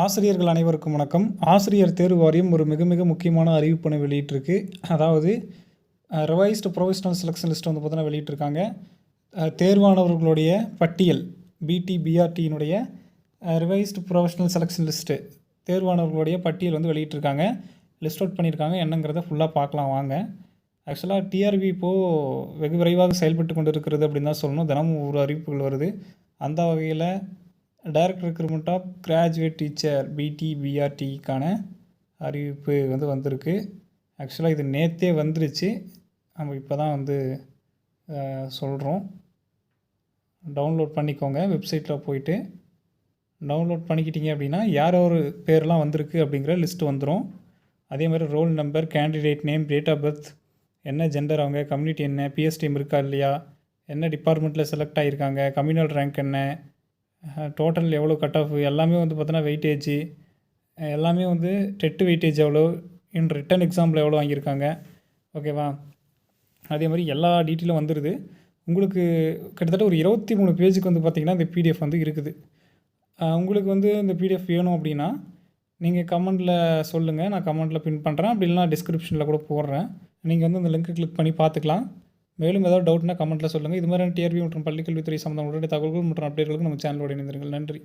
ஆசிரியர்கள் அனைவருக்கும் வணக்கம். ஆசிரியர் தேர்வு வாரியம் ஒரு மிக மிக முக்கியமான அறிவிப்பினை வெளியிட்டிருக்கு. அதாவது ரிவைஸ்டு ப்ரொஃபஷனல் செலெக்ஷன் லிஸ்ட் வந்து பார்த்தீங்கன்னா வெளியிட்டிருக்காங்க. தேர்வானவர்களுடைய பட்டியல் பிடி பிஆர்டியினுடைய ரிவைஸ்டு ப்ரொஃபஷனல் செலெக்ஷன் லிஸ்ட்டு தேர்வானவர்களுடைய பட்டியல் வந்து வெளியிட்டிருக்காங்க. லிஸ்ட் அவுட் பண்ணியிருக்காங்க. என்னங்கிறத ஃபுல்லாக பார்க்கலாம் வாங்க. ஆக்சுவலாக டிஆர்பி இப்போது வெகு விரைவாக செயல்பட்டு கொண்டு இருக்கிறது அப்படின்னு தான் சொல்லணும். தினமும் ஒரு அறிவிப்புகள் வருது. அந்த வகையில் direct recruitment of graduate teacher PD பிஆர்டிக்கான அறிவிப்பு வந்து வந்திருக்கு. ஆக்சுவலாக இது நேற்றே வந்துருச்சு. நம்ம இப்போ தான் வந்து சொல்கிறோம் டவுன்லோட் பண்ணிக்கோங்க வெப்சைட்டில் போயிட்டு. டவுன்லோட் பண்ணிக்கிட்டீங்க அப்படின்னா யார் ஒரு பேர்லாம் வந்திருக்கு அப்படிங்கிற லிஸ்ட் வந்துடும் அதே மாதிரி roll number candidate name date of birth என்ன ஜெண்டர் அவங்க கம்யூனிட்டி என்ன பிஎஸ்டிஎம் இருக்கா இல்லையா என்ன டிபார்ட்மெண்ட்டில் செலக்ட் ஆகியிருக்காங்க கம்யூனல் ரேங்க் என்ன டோட்டல் எவ்வளோ கட் ஆஃப் எல்லாமே வந்து பார்த்தோன்னா வெயிட்டேஜ் எல்லாமே வந்து டெட்டு வெயிட்டேஜ் எவ்வளோ இன் ரிட்டன் எக்ஸாம்பிள் எவ்வளோ வாங்கியிருக்காங்க? ஓகேவா அதே மாதிரி எல்லா டீட்டெயிலும் வந்துடுது உங்களுக்கு கிட்டத்தட்ட ஒரு இருபத்தி மூணு பேஜுக்கு வந்து பார்த்திங்கன்னா இந்த பிடிஎஃப் வந்து இருக்குது. உங்களுக்கு வந்து இந்த பிடிஎஃப் வேணும் அப்படின்னா நீங்கள் கமெண்டில் சொல்லுங்கள் நான் கமெண்டில் பின் பண்ணுறேன் அப்படி இல்லைனா டிஸ்கிரிப்ஷனில் கூட போடுறேன். நீங்கள் வந்து அந்த லிங்க்கை கிளிக் பண்ணி பார்த்துக்கலாம். மேலும் ஏதாவது டவுட்னா கமெண்ட்டில் சொல்லுங்கள் இது மாதிரியான டிஆர்பி மற்றும் பள்ளிக்கல்வித்துறை சம்மந்தப்பட்ட தகவல்கள் மற்றும் அப்டேட்களுக்கு நம்ம சேனலோட இணைந்திருங்கள். நன்றி.